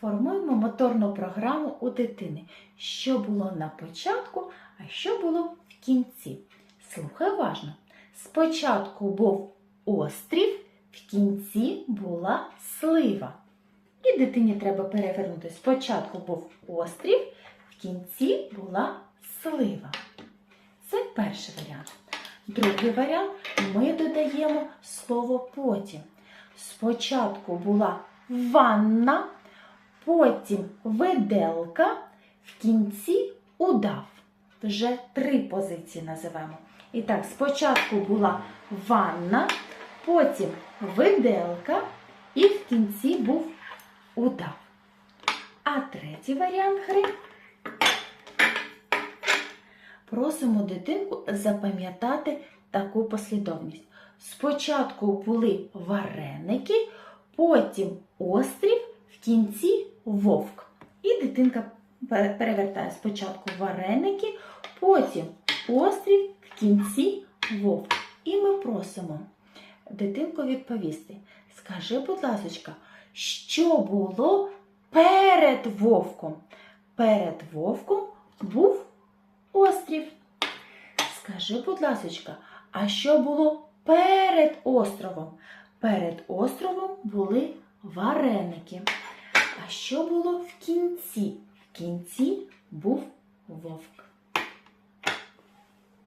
формуємо моторну програму у дитини. Що було на початку, а що було в кінці. Слухай уважно. Спочатку був острів, в кінці була слива. І дитині треба перевернути. Спочатку був острів, в кінці була слива. Це перший варіант. Другий варіант ми додаємо слово потім. Спочатку була ванна, потім виделка, в кінці удав. Вже три позиції називаємо. І так, спочатку була ванна, потім виделка, і в кінці був удав. А третій варіант гри просимо дитинку запам'ятати таку послідовність. Спочатку були вареники, потім острів, в кінці вовк. І дитинка перевертає спочатку вареники, потім острів, в кінці вовк. І ми просимо дитинку відповісти. Скажи, будь ласка, що було перед вовком? Перед вовком був острів. Скажи, будь ласочка, а що було перед островом? Перед островом були вареники. А що було в кінці? В кінці був вовк.